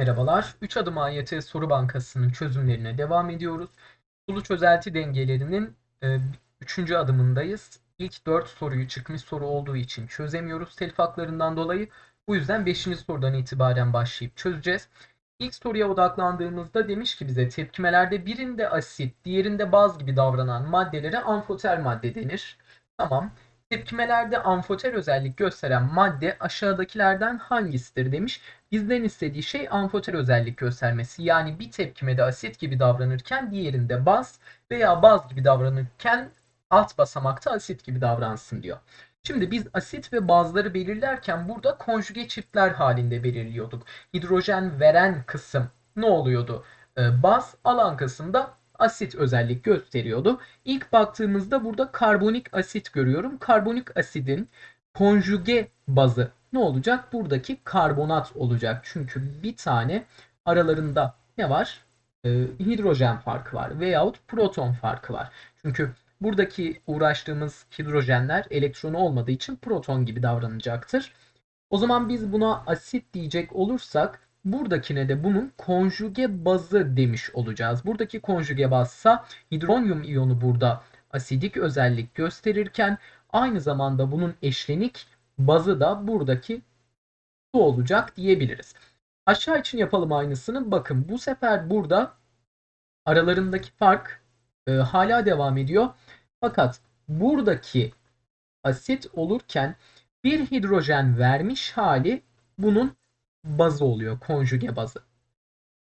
Merhabalar. 3 adım AYT soru bankasının çözümlerine devam ediyoruz. Sulu çözelti dengelerinin 3. adımındayız. İlk 4 soruyu çıkmış soru olduğu için çözemiyoruz telif haklarından dolayı. Bu yüzden 5. sorudan itibaren başlayıp çözeceğiz. İlk soruya odaklandığımızda demiş ki bize tepkimelerde birinde asit, diğerinde baz gibi davranan maddelere amfoter madde denir. Tamam. Tepkimelerde amfoter özellik gösteren madde aşağıdakilerden hangisidir demiş. Bizden istediği şey amfoter özellik göstermesi. Yani bir tepkimede asit gibi davranırken diğerinde baz veya baz gibi davranırken alt basamakta asit gibi davransın diyor. Şimdi biz asit ve bazları belirlerken burada konjuge çiftler halinde belirliyorduk. Hidrojen veren kısım ne oluyordu? Ee, baz alan kısımda asit özellik gösteriyordu. İlk baktığımızda burada karbonik asit görüyorum. Karbonik asidin konjuge bazı ne olacak? Buradaki karbonat olacak. Çünkü bir tane aralarında ne var? Ee, hidrojen farkı var veyahut proton farkı var. Çünkü buradaki uğraştığımız hidrojenler elektronu olmadığı için proton gibi davranacaktır. O zaman biz buna asit diyecek olursak buradakine de bunun konjuge bazı demiş olacağız. Buradaki konjuge bazsa hidronyum iyonu burada asidik özellik gösterirken aynı zamanda bunun eşlenik bazı da buradaki su olacak diyebiliriz. Aşağı için yapalım aynısını. Bakın bu sefer burada aralarındaki fark e, hala devam ediyor. Fakat buradaki asit olurken bir hidrojen vermiş hali bunun bazı oluyor. Konjuge bazı.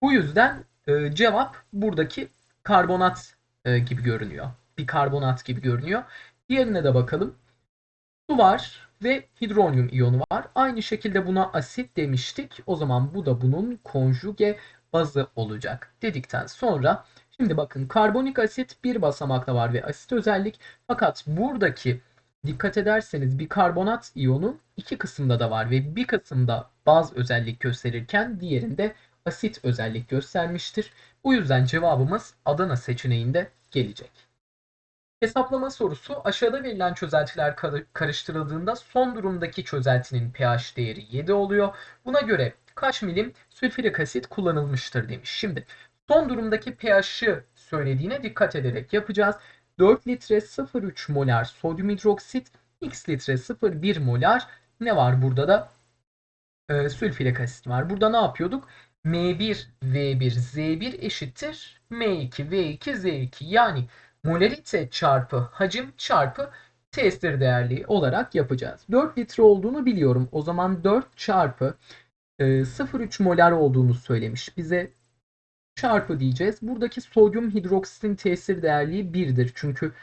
Bu yüzden e, cevap buradaki karbonat e, gibi görünüyor. Bir karbonat gibi görünüyor. Diğerine de bakalım. Su var ve hidronyum iyonu var. Aynı şekilde buna asit demiştik. O zaman bu da bunun konjuge bazı olacak dedikten sonra şimdi bakın karbonik asit bir basamakta var ve asit özellik fakat buradaki dikkat ederseniz bir karbonat iyonu iki kısımda da var ve bir kısımda baz özellik gösterirken diğerinde asit özellik göstermiştir. Bu yüzden cevabımız Adana seçeneğinde gelecek. Hesaplama sorusu aşağıda verilen çözeltiler karıştırıldığında son durumdaki çözeltinin pH değeri 7 oluyor. Buna göre kaç milim sülfürik asit kullanılmıştır demiş. Şimdi son durumdaki pH'ı söylediğine dikkat ederek yapacağız. 4 litre 0,3 molar sodyum hidroksit, x litre 0,1 molar ne var burada da? Ee, sülfürik asit var. Burada ne yapıyorduk? M1, V1, Z1 eşittir M2, V2, Z2. Yani molarite çarpı hacim çarpı tesir değerli olarak yapacağız. 4 litre olduğunu biliyorum. O zaman 4 çarpı 0,3 e, molar olduğunu söylemiş. Bize çarpı diyeceğiz. Buradaki sodyum hidroksitin tesir değerliği 1'dir. Çünkü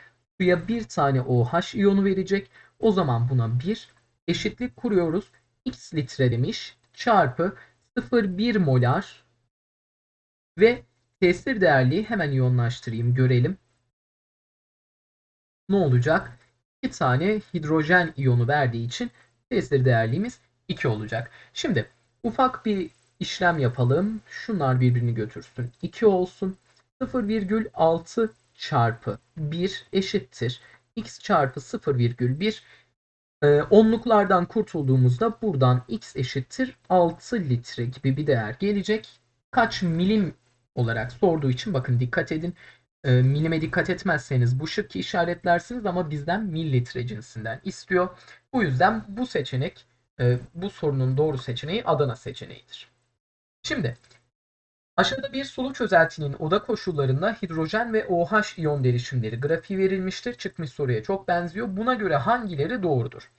suya bir tane OH iyonu verecek. O zaman buna 1 eşitlik kuruyoruz. X litre demiş. Çarpı 0,1 molar ve tesir değerliği hemen iyonlaştırayım görelim ne olacak? 2 tane hidrojen iyonu verdiği için tesir değerliğimiz 2 olacak. Şimdi ufak bir işlem yapalım. Şunlar birbirini götürsün. 2 olsun. 0,6 çarpı 1 eşittir. x çarpı 0,1 ee, onluklardan kurtulduğumuzda buradan x eşittir 6 litre gibi bir değer gelecek. Kaç milim olarak sorduğu için bakın dikkat edin e, milime dikkat etmezseniz bu şıkkı işaretlersiniz ama bizden mililitre cinsinden istiyor. Bu yüzden bu seçenek e, bu sorunun doğru seçeneği Adana seçeneğidir. Şimdi aşağıda bir sulu çözeltinin oda koşullarında hidrojen ve OH iyon derişimleri grafiği verilmiştir. Çıkmış soruya çok benziyor. Buna göre hangileri doğrudur?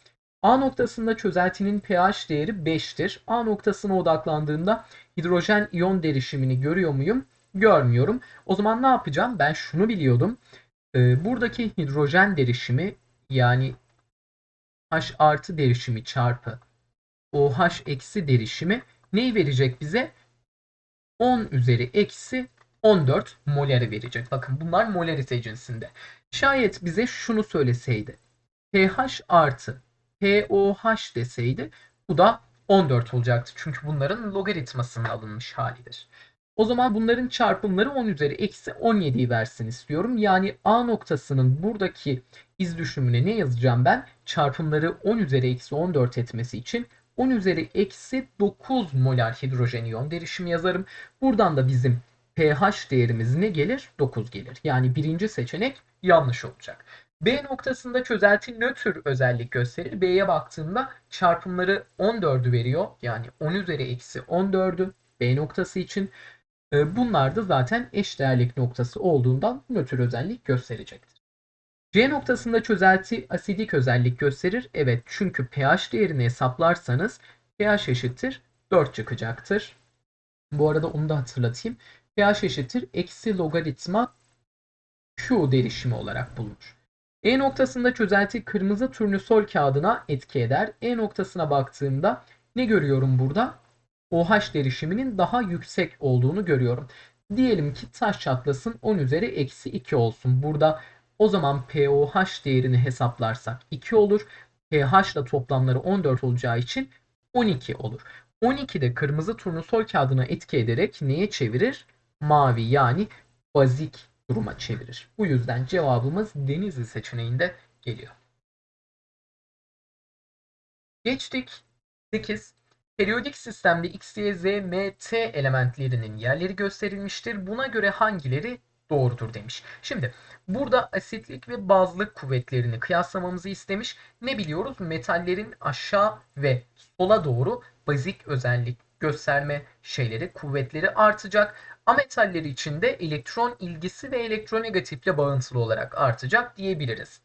A noktasında çözeltinin pH değeri 5'tir. A noktasına odaklandığında hidrojen iyon derişimini görüyor muyum? görmüyorum. O zaman ne yapacağım? Ben şunu biliyordum. Ee, buradaki hidrojen derişimi yani H artı derişimi çarpı OH eksi derişimi neyi verecek bize? 10 üzeri eksi 14 moları verecek. Bakın bunlar molarite cinsinde. Şayet bize şunu söyleseydi. pH artı pOH deseydi bu da 14 olacaktı. Çünkü bunların logaritmasının alınmış halidir. O zaman bunların çarpımları 10 üzeri eksi 17'yi versin istiyorum. Yani A noktasının buradaki iz düşümüne ne yazacağım ben? Çarpımları 10 üzeri eksi 14 etmesi için 10 üzeri eksi 9 molar hidrojen iyon derişimi yazarım. Buradan da bizim pH değerimiz ne gelir? 9 gelir. Yani birinci seçenek yanlış olacak. B noktasında çözelti nötr özellik gösterir. B'ye baktığımda çarpımları 14'ü veriyor. Yani 10 üzeri eksi 14'ü B noktası için. E, bunlar da zaten eşdeğerlik noktası olduğundan nötr özellik gösterecektir. C noktasında çözelti asidik özellik gösterir. Evet çünkü pH değerini hesaplarsanız pH eşittir 4 çıkacaktır. Bu arada onu da hatırlatayım. pH eşittir eksi logaritma Q derişimi olarak bulunur. E noktasında çözelti kırmızı turnusol kağıdına etki eder. E noktasına baktığımda ne görüyorum burada? OH derişiminin daha yüksek olduğunu görüyorum. Diyelim ki taş çatlasın 10 üzeri eksi 2 olsun. Burada o zaman POH değerini hesaplarsak 2 olur. pH ile toplamları 14 olacağı için 12 olur. 12 de kırmızı turnusol kağıdına etki ederek neye çevirir? Mavi yani bazik duruma çevirir. Bu yüzden cevabımız Denizli seçeneğinde geliyor. Geçtik 8. Periyodik sistemde X, Y, Z, M, T elementlerinin yerleri gösterilmiştir. Buna göre hangileri doğrudur demiş. Şimdi burada asitlik ve bazlık kuvvetlerini kıyaslamamızı istemiş. Ne biliyoruz? Metallerin aşağı ve sola doğru bazik özellik gösterme şeyleri, kuvvetleri artacak. Ametalleri için de elektron ilgisi ve elektronegatifle bağıntılı olarak artacak diyebiliriz.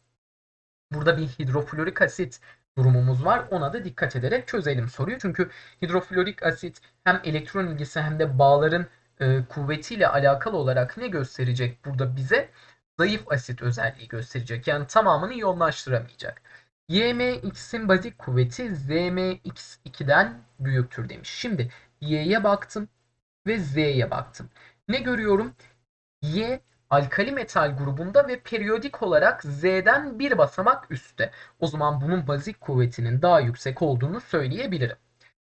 Burada bir hidroflorik asit durumumuz var. Ona da dikkat ederek çözelim soruyu. Çünkü hidroflorik asit hem elektron ilgisi hem de bağların e, kuvvetiyle alakalı olarak ne gösterecek burada bize? Zayıf asit özelliği gösterecek. Yani tamamını yoğunlaştıramayacak. YMX'in bazik kuvveti ZMX2'den büyüktür demiş. Şimdi Y'ye baktım ve Z'ye baktım. Ne görüyorum? Y alkali metal grubunda ve periyodik olarak Z'den bir basamak üstte. O zaman bunun bazik kuvvetinin daha yüksek olduğunu söyleyebilirim.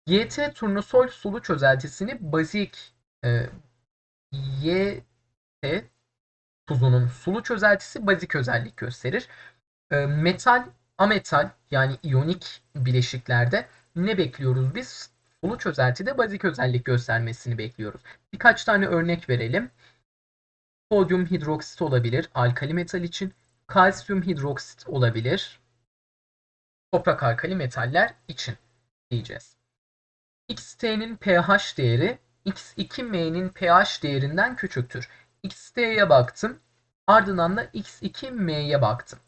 YT turnusol sulu çözeltisini bazik e, YT tuzunun sulu çözeltisi bazik özellik gösterir. E, metal, ametal yani iyonik bileşiklerde ne bekliyoruz biz? Sulu çözeltide bazik özellik göstermesini bekliyoruz. Birkaç tane örnek verelim. Sodyum hidroksit olabilir alkali metal için. Kalsiyum hidroksit olabilir. Toprak alkali metaller için diyeceğiz. XT'nin pH değeri X2M'nin pH değerinden küçüktür. XT'ye baktım. Ardından da X2M'ye baktım.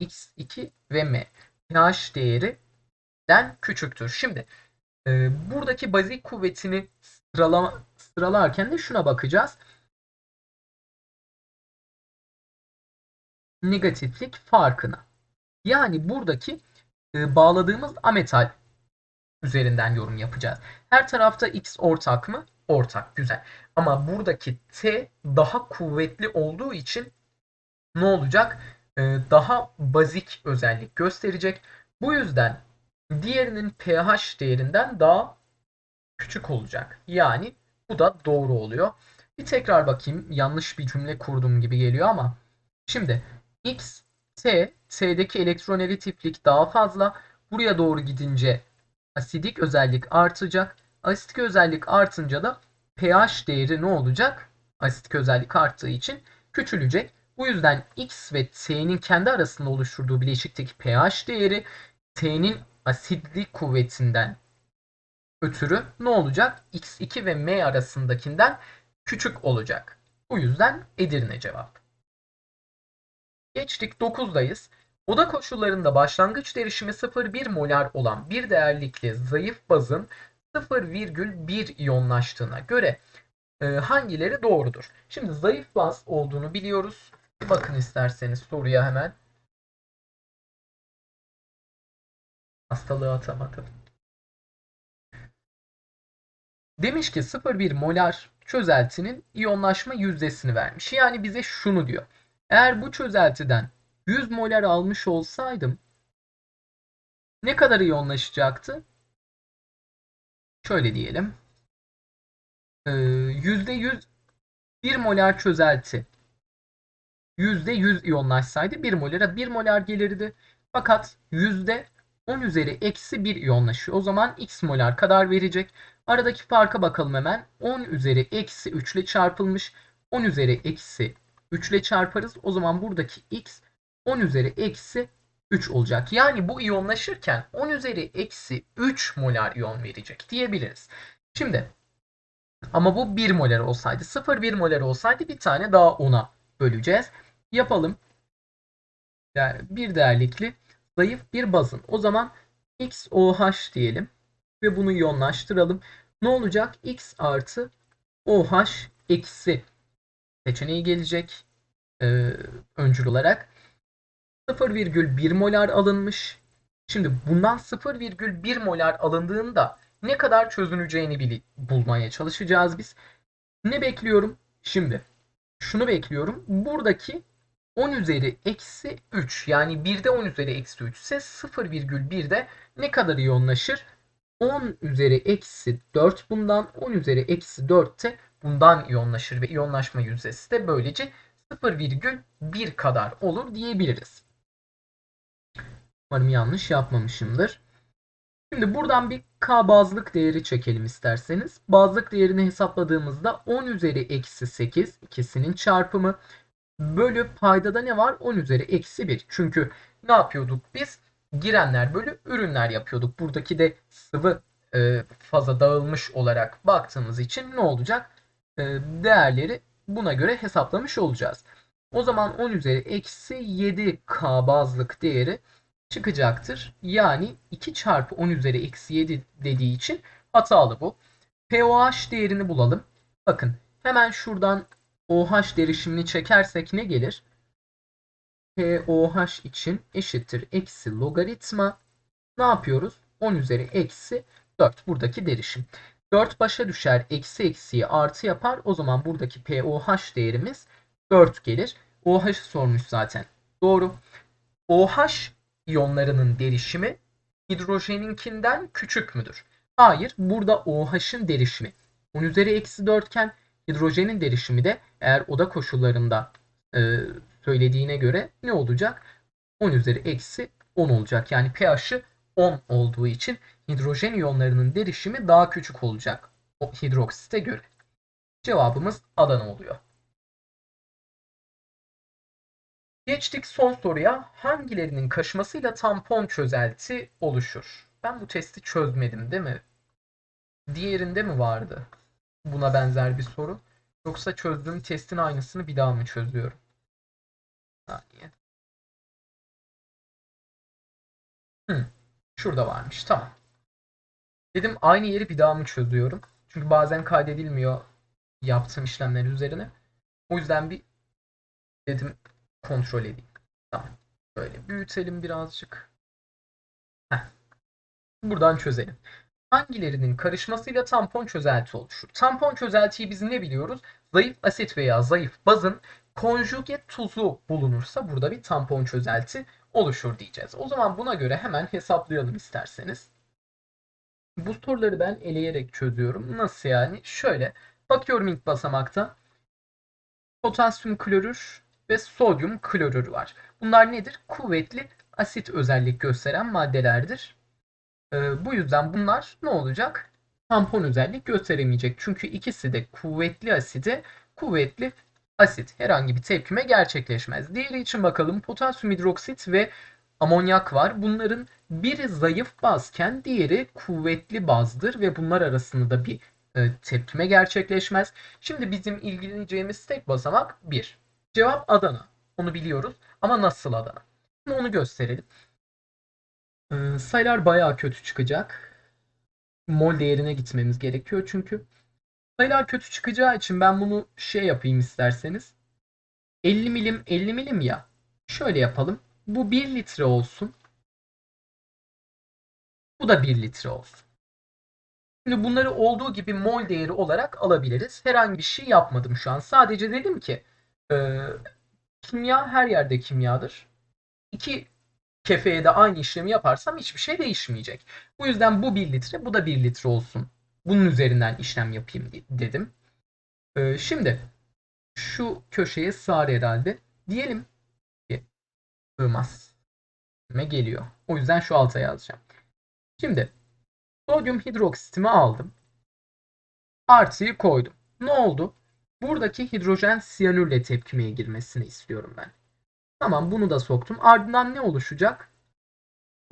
X2 ve M pH değerinden küçüktür. Şimdi e, buradaki bazik kuvvetini sıralama, sıralarken de şuna bakacağız. Negatiflik farkına. Yani buradaki e, bağladığımız ametal üzerinden yorum yapacağız. Her tarafta X ortak mı? Ortak. Güzel. Ama buradaki T daha kuvvetli olduğu için ne olacak? Ee, daha bazik özellik gösterecek. Bu yüzden diğerinin pH değerinden daha küçük olacak. Yani bu da doğru oluyor. Bir tekrar bakayım. Yanlış bir cümle kurdum gibi geliyor ama. Şimdi X, T, T'deki elektronegatiflik daha fazla. Buraya doğru gidince asidik özellik artacak. Asitik özellik artınca da pH değeri ne olacak? Asitik özellik arttığı için küçülecek. Bu yüzden X ve T'nin kendi arasında oluşturduğu bileşikteki pH değeri T'nin asidlik kuvvetinden ötürü ne olacak? X2 ve M arasındakinden küçük olacak. Bu yüzden Edirne cevap. Geçtik 9'dayız. Oda koşullarında başlangıç derişimi 0,1 molar olan bir değerlikli zayıf bazın 0,1 iyonlaştığına göre e, hangileri doğrudur? Şimdi zayıf baz olduğunu biliyoruz. Bakın isterseniz soruya hemen. Hastalığı atamadım. Demiş ki 0,1 molar çözeltinin iyonlaşma yüzdesini vermiş. Yani bize şunu diyor. Eğer bu çözeltiden 100 molar almış olsaydım ne kadar iyonlaşacaktı? Şöyle diyelim. %100 ee, 1 molar çözelti %100 iyonlaşsaydı 1 molara 1 molar gelirdi. Fakat %10 10 üzeri eksi 1 iyonlaşıyor. O zaman x molar kadar verecek. Aradaki farka bakalım hemen. 10 üzeri eksi 3 ile çarpılmış. 10 üzeri eksi 3 ile çarparız. O zaman buradaki x 10 üzeri eksi 3 olacak. Yani bu iyonlaşırken 10 üzeri eksi 3 molar iyon verecek diyebiliriz. Şimdi ama bu 1 molar olsaydı 0,1 molar olsaydı bir tane daha 10'a böleceğiz. Yapalım. Bir değerlikli zayıf bir bazın. O zaman XOH diyelim ve bunu iyonlaştıralım. Ne olacak? X artı OH eksi seçeneği gelecek e, öncül olarak. 0,1 molar alınmış. Şimdi bundan 0,1 molar alındığında ne kadar çözüneceğini bulmaya çalışacağız biz. Ne bekliyorum? Şimdi şunu bekliyorum. Buradaki 10 üzeri eksi 3 yani 1'de 10 üzeri eksi 3 ise 0,1'de ne kadar iyonlaşır? 10 üzeri eksi 4 bundan 10 üzeri eksi 4 de bundan iyonlaşır ve iyonlaşma yüzdesi de böylece 0,1 kadar olur diyebiliriz. Umarım yanlış yapmamışımdır. Şimdi buradan bir K bazlık değeri çekelim isterseniz. Bazlık değerini hesapladığımızda 10 üzeri eksi 8 ikisinin çarpımı bölü paydada ne var? 10 üzeri eksi 1. Çünkü ne yapıyorduk biz? Girenler bölü ürünler yapıyorduk. Buradaki de sıvı e, faza dağılmış olarak baktığımız için ne olacak? E, değerleri buna göre hesaplamış olacağız. O zaman 10 üzeri eksi 7K bazlık değeri çıkacaktır. Yani 2 çarpı 10 üzeri eksi 7 dediği için hatalı bu. POH değerini bulalım. Bakın hemen şuradan OH derişimini çekersek ne gelir? POH için eşittir eksi logaritma. Ne yapıyoruz? 10 üzeri eksi 4 buradaki derişim. 4 başa düşer. Eksi eksiyi artı yapar. O zaman buradaki POH değerimiz 4 gelir. OH'ı sormuş zaten. Doğru. OH iyonlarının derişimi hidrojeninkinden küçük müdür? Hayır. Burada OH'ın derişimi 10 üzeri eksi 4 iken hidrojenin derişimi de eğer oda koşullarında e, söylediğine göre ne olacak? 10 üzeri eksi 10 olacak. Yani pH'ı 10 olduğu için hidrojen iyonlarının derişimi daha küçük olacak o hidroksite göre. Cevabımız Adana oluyor. Geçtik son soruya. Hangilerinin kaşımasıyla tampon çözelti oluşur? Ben bu testi çözmedim değil mi? Diğerinde mi vardı? Buna benzer bir soru. Yoksa çözdüğüm testin aynısını bir daha mı çözüyorum? Saniye. Hı, şurada varmış. Tamam. Dedim aynı yeri bir daha mı çözüyorum? Çünkü bazen kaydedilmiyor yaptığım işlemler üzerine. O yüzden bir dedim kontrol edeyim. Tamam. Böyle büyütelim birazcık. Heh. Buradan çözelim. Hangilerinin karışmasıyla tampon çözelti oluşur? Tampon çözeltiyi biz ne biliyoruz? Zayıf asit veya zayıf bazın konjuge tuzu bulunursa burada bir tampon çözelti oluşur diyeceğiz. O zaman buna göre hemen hesaplayalım isterseniz. Bu soruları ben eleyerek çözüyorum. Nasıl yani? Şöyle bakıyorum ilk basamakta. Potasyum klorür ve sodyum klorür var. Bunlar nedir? Kuvvetli asit özellik gösteren maddelerdir. Ee, bu yüzden bunlar ne olacak? Tampon özellik gösteremeyecek. Çünkü ikisi de kuvvetli aside kuvvetli asit herhangi bir tepkime gerçekleşmez. Diğeri için bakalım potasyum hidroksit ve amonyak var. Bunların biri zayıf bazken diğeri kuvvetli bazdır ve bunlar arasında da bir e, tepkime gerçekleşmez. Şimdi bizim ilgileneceğimiz tek basamak 1. Cevap Adana. Onu biliyoruz ama nasıl Adana? Şimdi onu gösterelim. Ee, sayılar bayağı kötü çıkacak. Mol değerine gitmemiz gerekiyor çünkü. Sayılar kötü çıkacağı için ben bunu şey yapayım isterseniz. 50 milim 50 milim ya. Şöyle yapalım. Bu 1 litre olsun. Bu da 1 litre olsun. Şimdi bunları olduğu gibi mol değeri olarak alabiliriz. Herhangi bir şey yapmadım şu an. Sadece dedim ki e, kimya her yerde kimyadır. İki kefeye de aynı işlemi yaparsam hiçbir şey değişmeyecek. Bu yüzden bu 1 litre, bu da 1 litre olsun. Bunun üzerinden işlem yapayım dedim. Ee, şimdi şu köşeye sığar herhalde. Diyelim ki sığmaz. geliyor. O yüzden şu alta yazacağım. Şimdi sodyum hidroksitimi aldım. Artıyı koydum. Ne oldu? Buradaki hidrojen siyanürle tepkimeye girmesini istiyorum ben. Tamam bunu da soktum. Ardından ne oluşacak?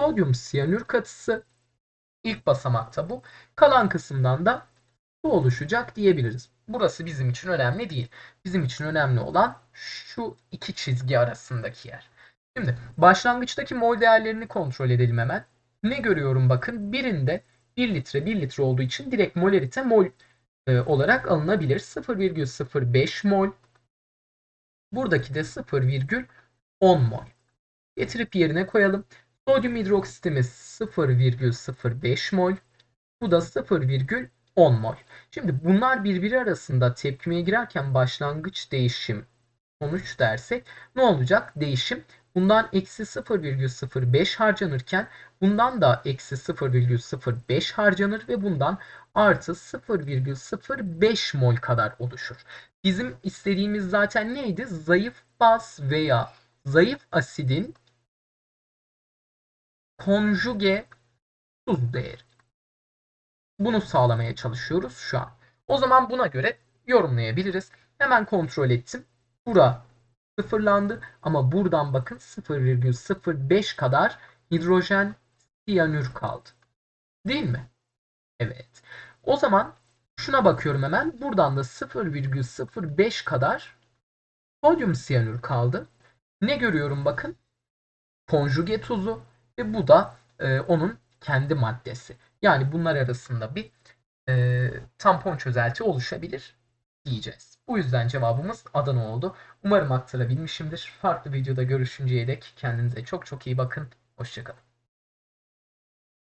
Sodyum siyanür katısı. İlk basamakta bu. Kalan kısımdan da bu oluşacak diyebiliriz. Burası bizim için önemli değil. Bizim için önemli olan şu iki çizgi arasındaki yer. Şimdi başlangıçtaki mol değerlerini kontrol edelim hemen. Ne görüyorum bakın. Birinde 1 litre 1 litre olduğu için direkt molarite mol e, olarak alınabilir. 0,05 mol. Buradaki de 0,10 mol. Getirip yerine koyalım. Sodyum hidroksitimiz 0,05 mol. Bu da 0,10 mol. Şimdi bunlar birbiri arasında tepkimeye girerken başlangıç değişim sonuç dersek ne olacak? Değişim bundan eksi 0,05 harcanırken bundan da eksi 0,05 harcanır ve bundan artı 0,05 mol kadar oluşur. Bizim istediğimiz zaten neydi? Zayıf baz veya zayıf asidin konjuge tuz değeri. Bunu sağlamaya çalışıyoruz şu an. O zaman buna göre yorumlayabiliriz. Hemen kontrol ettim. Bura sıfırlandı ama buradan bakın 0,05 kadar hidrojen siyanür kaldı. Değil mi? Evet. O zaman şuna bakıyorum hemen. Buradan da 0,05 kadar sodyum siyanür kaldı. Ne görüyorum bakın? Konjuge tuzu ve bu da e, onun kendi maddesi. Yani bunlar arasında bir e, tampon çözelti oluşabilir diyeceğiz. Bu yüzden cevabımız Adana oldu. Umarım aktarabilmişimdir. Farklı videoda görüşünceye dek kendinize çok çok iyi bakın. Hoşçakalın.